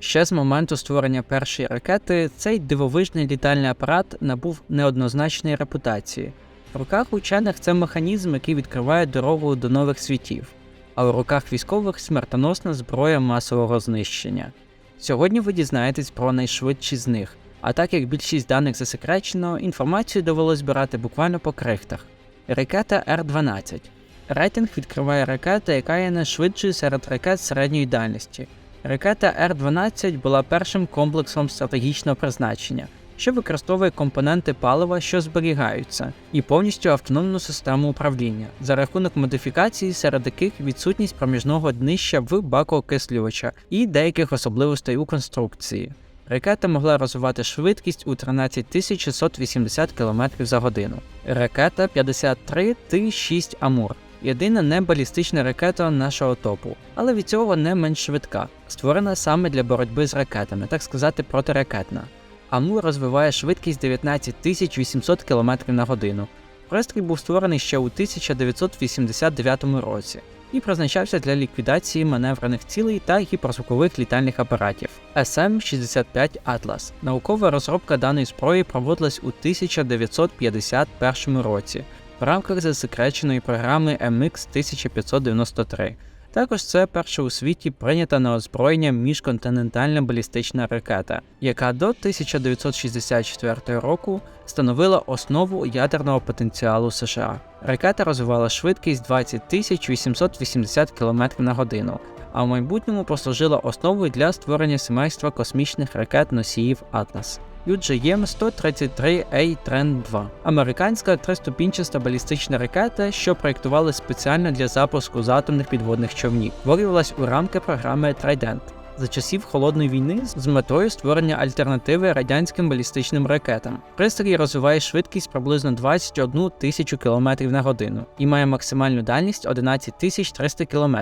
Ще з моменту створення першої ракети цей дивовижний літальний апарат набув неоднозначної репутації. В руках учених це механізм, який відкриває дорогу до нових світів, а у руках військових смертоносна зброя масового знищення. Сьогодні ви дізнаєтесь про найшвидші з них, а так як більшість даних засекречено, інформацію довелось збирати буквально по крихтах. Ракета Р-12. Рейтинг відкриває ракета, яка є найшвидшою серед ракет середньої дальності. Ракета Р-12 була першим комплексом стратегічного призначення, що використовує компоненти палива, що зберігаються, і повністю автономну систему управління, за рахунок модифікацій, серед яких відсутність проміжного днища в баку окислювача і деяких особливостей у конструкції. Ракета могла розвивати швидкість у 13 680 км за годину. Ракета 53 Т-6 Амур. Єдина небалістична ракета нашого топу, але від цього не менш швидка, створена саме для боротьби з ракетами, так сказати, протиракетна. Амур розвиває швидкість 19 800 км на годину. Пристрій був створений ще у 1989 році і призначався для ліквідації маневрених цілей та гіперзвукових літальних апаратів. СМ-65 Atlas. Наукова розробка даної зброї проводилась у 1951 році в рамках засекреченої програми MX 1593. Також це перша у світі прийнята на озброєння міжконтинентальна балістична ракета, яка до 1964 року становила основу ядерного потенціалу США. Ракета розвивала швидкість 20 880 км на годину, а в майбутньому послужила основою для створення сімейства космічних ракет носіїв Атлас. UGM 133 a Trend 2 американська триступінчаста балістична ракета, що проєктували спеціально для запуску з атомних підводних човнів, створювалась у рамки програми Trident. За часів холодної війни з метою створення альтернативи радянським балістичним ракетам. Пристрій розвиває швидкість приблизно 21 тисячу км на годину і має максимальну дальність 11 300 км.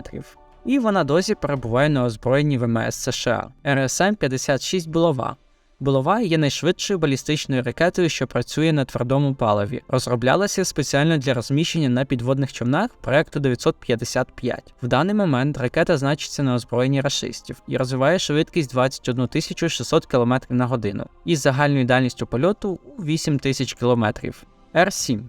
І вона досі перебуває на озброєнні ВМС США. РСМ 56 булава. Булава є найшвидшою балістичною ракетою, що працює на твердому паливі. Розроблялася спеціально для розміщення на підводних човнах проекту 955. В даний момент ракета значиться на озброєнні рашистів і розвиває швидкість 21 600 км на годину із загальною дальністю польоту у 8 тисяч км. Р-7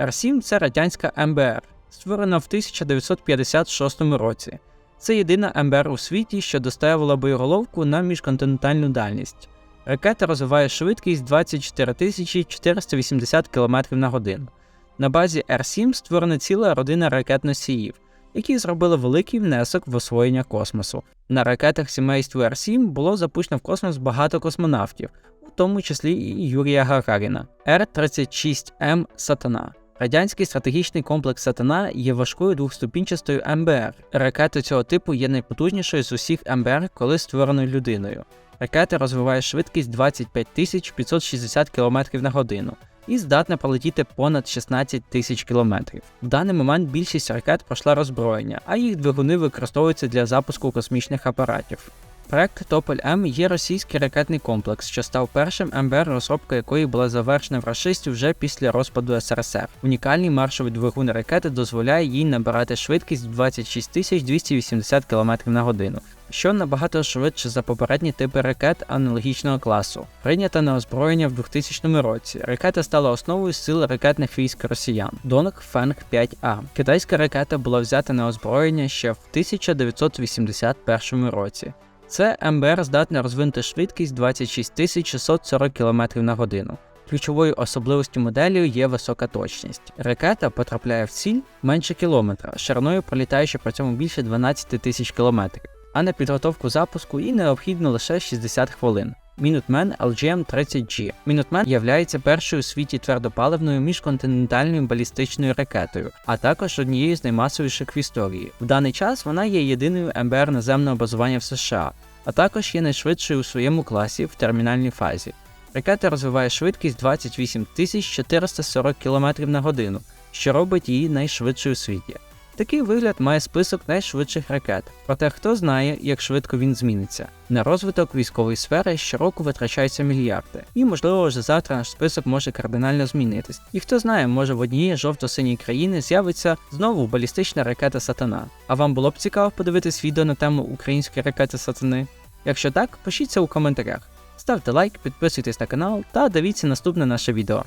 Р-7 це радянська МБР, створена в 1956 році. Це єдина МБР у світі, що доставила боєголовку на міжконтинентальну дальність. Ракета розвиває швидкість 24 480 км на годину. На базі Р-7 створена ціла родина ракет-носіїв, які зробили великий внесок в освоєння космосу. На ракетах сімейства Р-7 було запущено в космос багато космонавтів, у тому числі і Юрія Гагаріна. Р-36М Сатана. Радянський стратегічний комплекс Сатана є важкою двохступінчастою МБР. Ракета цього типу є найпотужнішою з усіх МБР, коли створеною людиною. Ракета розвиває швидкість 25 560 км на годину і здатна полетіти понад 16 тисяч км. В даний момент більшість ракет пройшла роззброєння, а їх двигуни використовуються для запуску космічних апаратів. Проект Тополь М є російський ракетний комплекс, що став першим МБР, розробка якої була завершена в рашистів вже після розпаду СРСР. Унікальний маршовий двигун ракети дозволяє їй набирати швидкість 26 280 км на годину, що набагато швидше за попередні типи ракет аналогічного класу. Прийнята на озброєння в 2000 році. Ракета стала основою сил ракетних військ росіян. Донг Фенг 5А. Китайська ракета була взята на озброєння ще в 1981 році. Це МБР здатне розвинути швидкість 26 640 км на годину. Ключовою особливостю моделі є висока точність. Ракета потрапляє в ціль менше кілометра, шириною пролітаючи при цьому більше 12 тисяч кілометрів, а на підготовку запуску їй необхідно лише 60 хвилин. Minuteman LGM-30G. Minuteman являється першою у світі твердопаливною міжконтинентальною балістичною ракетою, а також однією з наймасовіших в історії. В даний час вона є єдиною МБР наземного базування в США, а також є найшвидшою у своєму класі в термінальній фазі. Ракета розвиває швидкість 28 440 км на годину, що робить її найшвидшою у світі. Такий вигляд має список найшвидших ракет, проте хто знає, як швидко він зміниться. На розвиток військової сфери щороку витрачаються мільярди, і можливо вже завтра наш список може кардинально змінитись. І хто знає, може в одній жовто-синій країни з'явиться знову балістична ракета Сатана. А вам було б цікаво подивитись відео на тему української ракети Сатани? Якщо так, пишіть це у коментарях. Ставте лайк, підписуйтесь на канал та дивіться наступне наше відео.